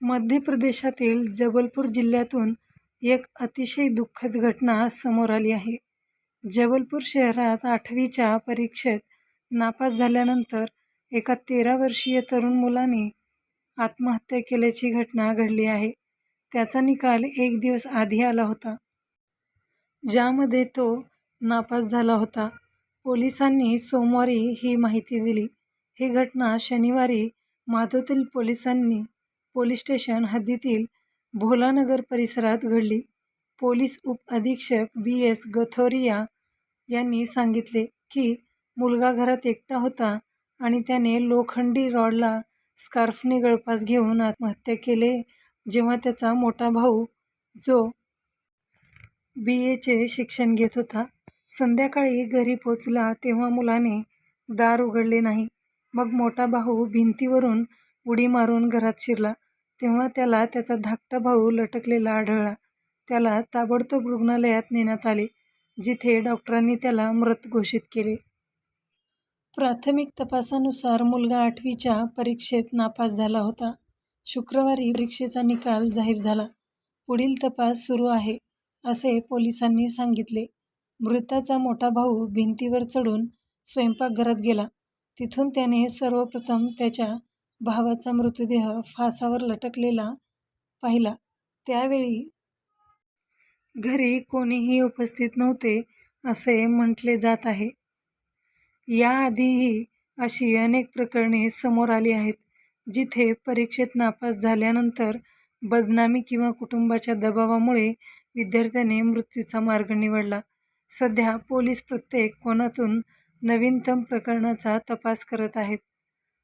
मध्य प्रदेशातील जबलपूर जिल्ह्यातून एक अतिशय दुःखद घटना समोर आली आहे. जबलपूर शहरात आठवीच्या परीक्षेत नापास झाल्यानंतर एका तेरा वर्षीय तरुण मुलाने आत्महत्या केल्याची घटना घडली आहे. त्याचा निकाल एक दिवस आधी आला होता. ज्यामध्ये तो नापास झाला होता. पोलिसांनी सोमवारी ही माहिती दिली. ही घटना शनिवारी माधोतील पोलिसांनी पोलीस स्टेशन हद्दीतील भोलानगर परिसरात घडली. पोलीस उप-अधीक्षक बी. एस. गथोरिया यांनी सांगितले की मुलगा घरात एकटा होता आणि त्याने लोखंडी रॉडला स्कार्फने गळपास घेऊन आत्महत्या केले जेव्हा त्याचा मोठा भाऊ, जो बी. एचे शिक्षण घेत होता, संध्याकाळी घरी पोचला तेव्हा मुलाने दार उघडले नाही. मग मोठा भाऊ भिंतीवरून उडी मारून घरात शिरला तेव्हा त्याला त्याचा धाकटा भाऊ लटकलेला आढळला. त्याला ताबडतोब रुग्णालयात नेण्यात आले, जिथे डॉक्टरांनी त्याला मृत घोषित केले. प्राथमिक तपासानुसार मुलगा आठवीच्या परीक्षेत नापास झाला होता. शुक्रवारी परीक्षेचा निकाल जाहीर झाला. पुढील तपास सुरू आहे, असे पोलिसांनी सांगितले. मृताचा मोठा भाऊ भिंतीवर चढून स्वयंपाकघरात गेला. तिथून त्याने सर्वप्रथम त्याच्या भावाचा मृतदेह फासावर लटकलेला पाहिला. त्यावेळी घरी कोणीही उपस्थित नव्हते, असे म्हटले जात आहे. याआधीही अशी अनेक प्रकरणे समोर आली आहेत, जिथे परीक्षेत नापास झाल्यानंतर बदनामी किंवा कुटुंबाच्या दबावामुळे विद्यार्थ्याने मृत्यूचा मार्ग निवडला. सध्या पोलीस प्रत्येक कोनातून नवीनतम प्रकरणाचा तपास करत आहेत.